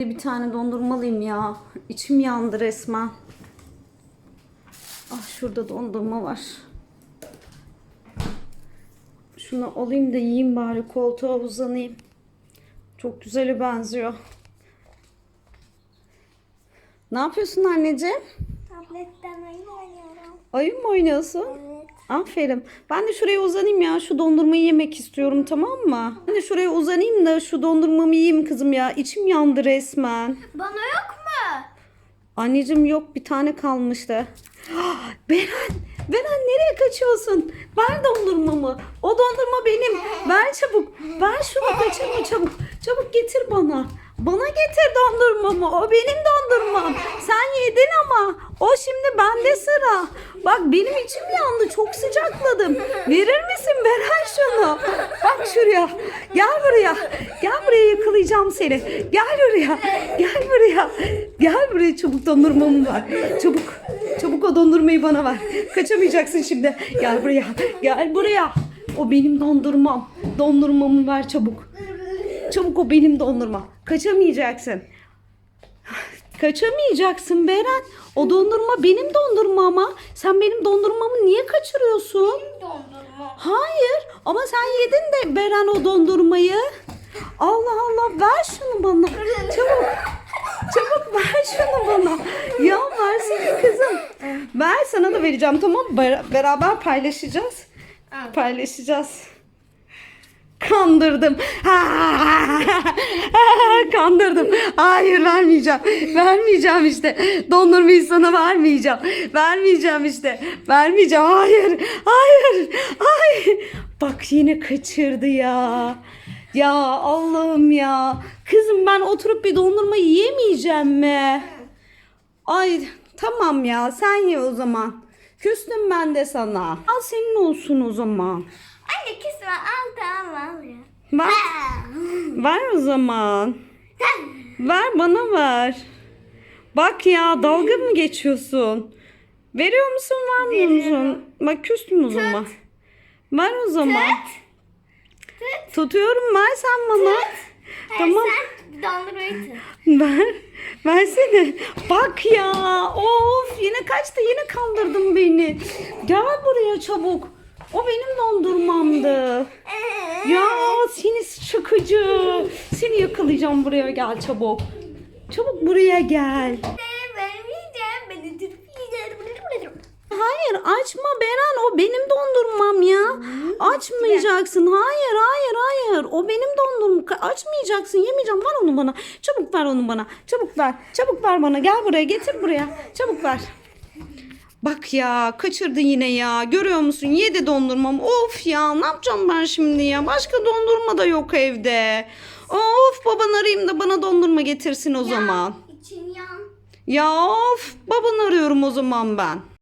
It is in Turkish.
Bir tane dondurmalıyım ya. İçim yandı resmen. Ah şurada dondurma var. Şunu alayım da yiyeyim bari koltuğa uzanayım. Çok güzele benziyor. Ne yapıyorsun anneciğim? Tabletten oyun oynuyorum. Oyun mu oynuyorsun? Evet. Aferin. Ben de şuraya uzanayım ya. Şu dondurmayı yemek istiyorum tamam mı? Ben de şuraya uzanayım da şu dondurmamı yiyeyim kızım ya. İçim yandı resmen. Bana yok mu? Anneciğim yok bir tane kalmıştı. Beren, Beren nereye kaçıyorsun? Ver dondurmamı. O dondurma benim. Ver çabuk. Ver şunu kaçırma çabuk. Çabuk getir bana. Bana getir dondurmamı. O benim dondurmam. Sen yedin ama o şimdi bende sıra. Bak benim içim yandı. Çok sıcakladım. Verir misin Beren şunu? Bak şuraya. Gel buraya. Gel buraya yakalayacağım seni. Gel buraya. Gel buraya. Gel buraya çabuk dondurmamı ver. Çabuk. Çabuk o dondurmayı bana ver. Kaçamayacaksın şimdi. Gel buraya. Gel buraya. O benim dondurmam. Dondurmamı ver çabuk. Çabuk o benim dondurma. Kaçamayacaksın. Kaçamayacaksın Beren. O dondurma benim dondurma ama. Sen benim dondurmamı niye kaçırıyorsun? Dondurma. Hayır ama sen yedin de Beren o dondurmayı. Allah Allah ver şunu bana. Çabuk. Çabuk ver şunu bana. Ya versene kızım. Ver sana da vereceğim tamam? Ber- Beraber paylaşacağız. Paylaşacağız. Kandırdım. Kandırdım. Hayır vermeyeceğim. Vermeyeceğim işte. Dondurmayı sana vermeyeceğim. Vermeyeceğim işte. Vermeyeceğim. Hayır. Hayır. Hayır. Bak yine kaçırdı ya. Ya Allah'ım ya. Kızım ben oturup bir dondurma yiyemeyeceğim mi? Ay tamam ya sen ye o zaman. Küstüm ben de sana. Al senin olsun o zaman. Anne kesme al tamam al ya. Ver, ver o zaman. Ver bana ver. Bak ya dalga mı geçiyorsun? Veriyor musun vermiyor musun? Bak küstüm o zaman. Ver o zaman. Tutuyorum ver sen bana. Tamam. Sen dondurmayı tut. Ver. Versene. Bak ya. Of yine kaçtı yine kandırdın beni. Gel buraya çabuk. O benim dondurmamdı. Ya seni sıkıcı. Seni yakalayacağım buraya gel çabuk. Çabuk buraya gel. Hayır açma Beren o benim dondurmam ya. Açmayacaksın. Hayır hayır hayır. O benim dondurmam. Açmayacaksın. Yemeyeceğim. Ver onu bana. Çabuk ver onu bana. Çabuk ver. Çabuk ver bana. Gel buraya getir buraya. Çabuk ver. Bak ya kaçırdı yine ya. Görüyor musun? Yedi dondurmam. Of ya ne yapacağım ben şimdi ya? Başka dondurma da yok evde. Of baban arayayım da bana dondurma getirsin o zaman. İçin yan. Ya of baban arıyorum o zaman ben.